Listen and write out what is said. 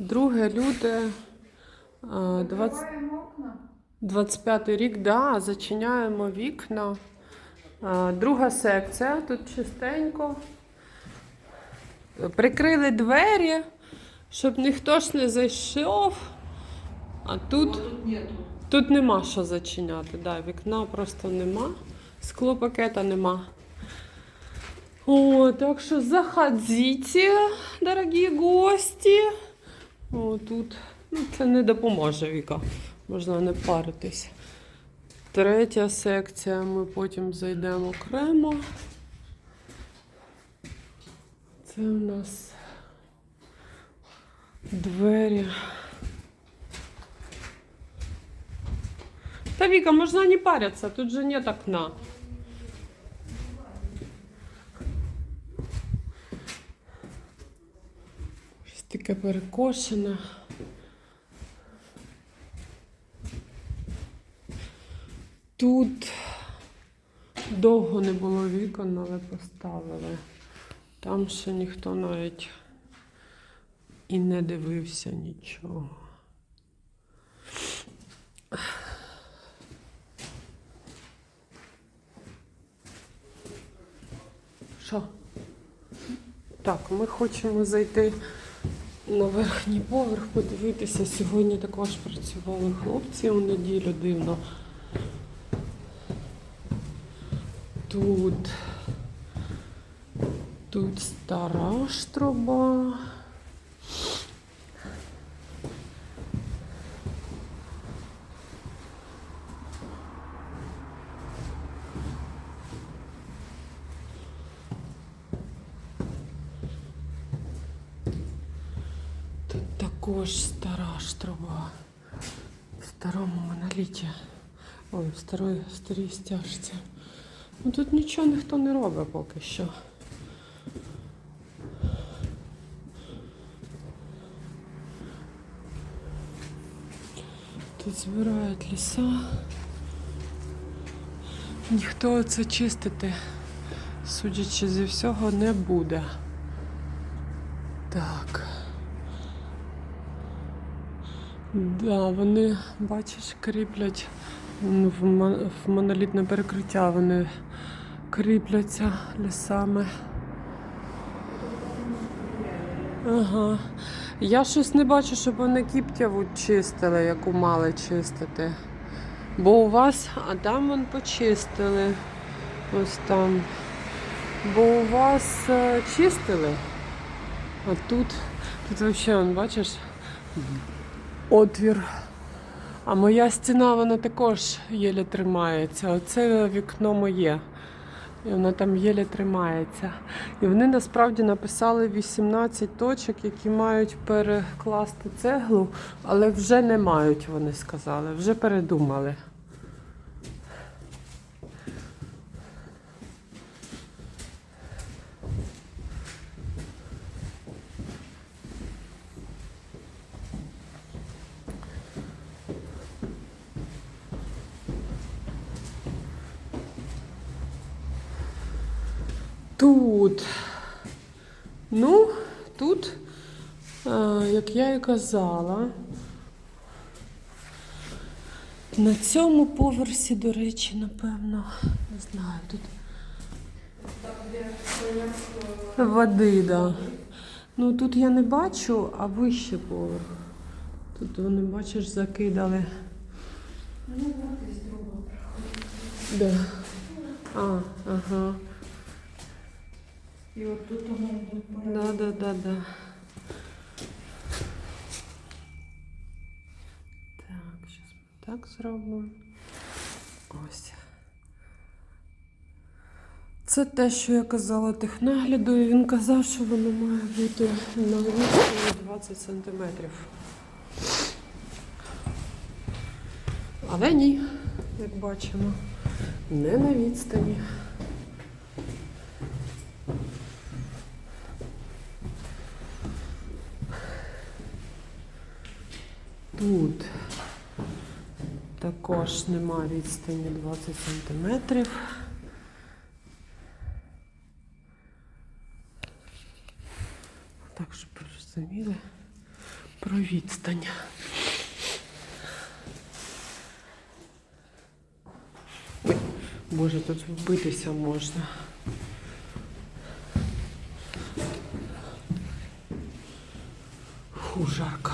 2 люте, 20, 25 рік, да, зачиняємо вікна. Друга секція, тут чистенько. Прикрили двері, щоб ніхто ж не зайшов. А тут, Тут нету. тут нема що зачиняти. Да, вікна просто нема. Склопакета нема. О, так що заходите, дорогі гості. О, тут ну, це не допоможе Віка. Можна не паритись. Третя секція, ми потім зайдемо окремо. Це у нас двері. Та Віка, можна не париться, тут же нет окна. Таке перекошене. Тут довго не було вікон, але поставили. Там ще ніхто навіть і не дивився нічого. Що? Так, ми хочемо зайти на верхній поверх, подивитися. Сьогодні також працювали хлопці у неділю дивно. Тут, тут стара штроба. Тут також стара штроба. В старому моноліті. Ой, в старої, в старій стяжці. Ну тут нічого ніхто не робить поки що. Тут збирають ліса. Ніхто це чистити, судячи зі всього, не буде. Так. Да, вони, бачиш, кріплять в, мон- в монолітне перекриття, вони кріпляться лісами. Ага. Я щось не бачу, щоб вони кіптяву чистили, яку мали чистити. Бо у вас, а там вон почистили. Ось там. Бо у вас е, чистили. А тут, тут взагалі, бачиш, отвір. А моя стіна, вона також єле тримається. Оце вікно моє. І воно там єле тримається. І вони насправді написали 18 точок, які мають перекласти цеглу, але вже не мають, вони сказали, вже передумали. Тут. Ну, тут, е, як я і казала, на цьому поверсі, до речі, напевно, не знаю, тут води, да. Ну тут я не бачу, а вище поверх. Тут вони, бачиш, закидали. Ну, із другого. Да. А, ага. І от тут воно буде. Да, да, да, да. Так, зараз ми так зробимо. Ось. Це те, що я казала технагляду, і він казав, що воно має бути на відстані 20 сантиметрів. Але ні, як бачимо, не на відстані. Тут також нема відстані 20 сантиметрів. Так, щоб розуміли. про відстань. Ой, Боже, тут вбитися можна. Фу, жарко.